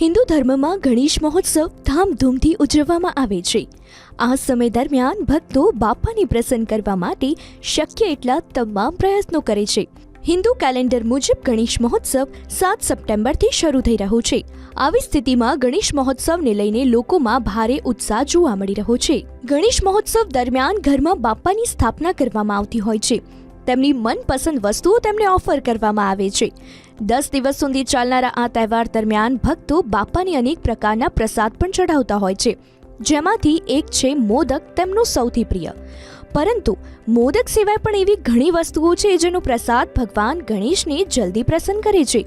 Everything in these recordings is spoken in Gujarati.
હિન્દુ ધર્મમાં ગણેશ મહોત્સવ ધામધૂમથી ઉજવવામાં આવે છે. આ સમય દરમિયાન ભક્તો બાપાને પ્રસન્ન કરવા માટે શક્ય એટલા તમામ પ્રયત્નો કરે છે. હિન્દુ કેલેન્ડર મુજબ ગણેશ મહોત્સવ સાત સપ્ટેમ્બરથી શરૂ થઈ રહ્યો છે. આવી સ્થિતિમાં ગણેશ મહોત્સવને લઈને લોકોમાં ભારે ઉત્સાહ જોવા મળી રહ્યો છે. ગણેશ મહોત્સવ દરમિયાન ઘરમાં બાપાની સ્થાપના કરવામાં આવતી હોય છે. તેમની મનપસંદ વસ્તુઓ તેમને ઓફર કરવામાં આવે છે. દસ દિવસ સુધી ચાલનારા આ તહેવાર દરમિયાન ભક્તો બાપાને અનેક પ્રકારના પ્રસાદ પણ ચઢાવતા હોય છે, જેમાંથી એક છે મોદક, તેમનું સૌથી પ્રિય. પરંતુ મોદક સિવાય પણ એવી ઘણી વસ્તુઓ છે જેનો પ્રસાદ ભગવાન ગણેશને જલ્દી પ્રસન્ન કરે છે.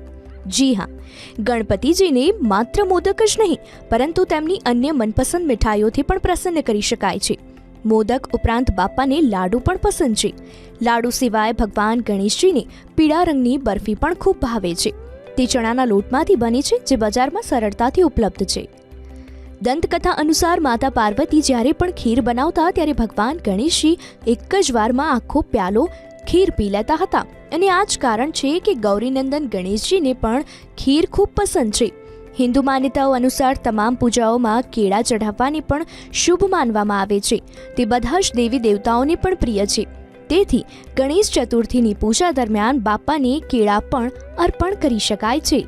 જી હા, ગણપતિજીને માત્ર મોદક જ નહીં, પરંતુ તેમની અન્ય મનપસંદ મીઠાઈઓથી પણ પ્રસન્ન કરી શકાય છે. મોદક ઉપરાંત બાપાને લાડુ પણ પસંદ છે. લાડુ સિવાય ભગવાન ગણેશજીને પીળા રંગની બરફી પણ ખૂબ ભાવે છે. તે ચણાના લોટમાંથી બને છે જે બજારમાં સરળતાથી ઉપલબ્ધ છે. દંતકથા અનુસાર માતા પાર્વતી જ્યારે પણ ખીર બનાવતા ત્યારે ભગવાન ગણેશજી એક જ વારમાં આખો પ્યાલો ખીર પી લેતા હતા. અને આ જ કારણ છે કે ગૌરીનંદન ગણેશજીને પણ ખીર ખૂબ પસંદ છે. હિન્દુ માન્યતાઓ અનુસાર તમામ પૂજાઓમાં કેળા ચઢાવવાની પણ શુભ માનવામાં આવે છે. તે બધા જ દેવી દેવતાઓને પણ પ્રિય છે. તેથી ગણેશ ચતુર્થીની પૂજા દરમિયાન બાપાને કેળા પણ અર્પણ કરી શકાય છે.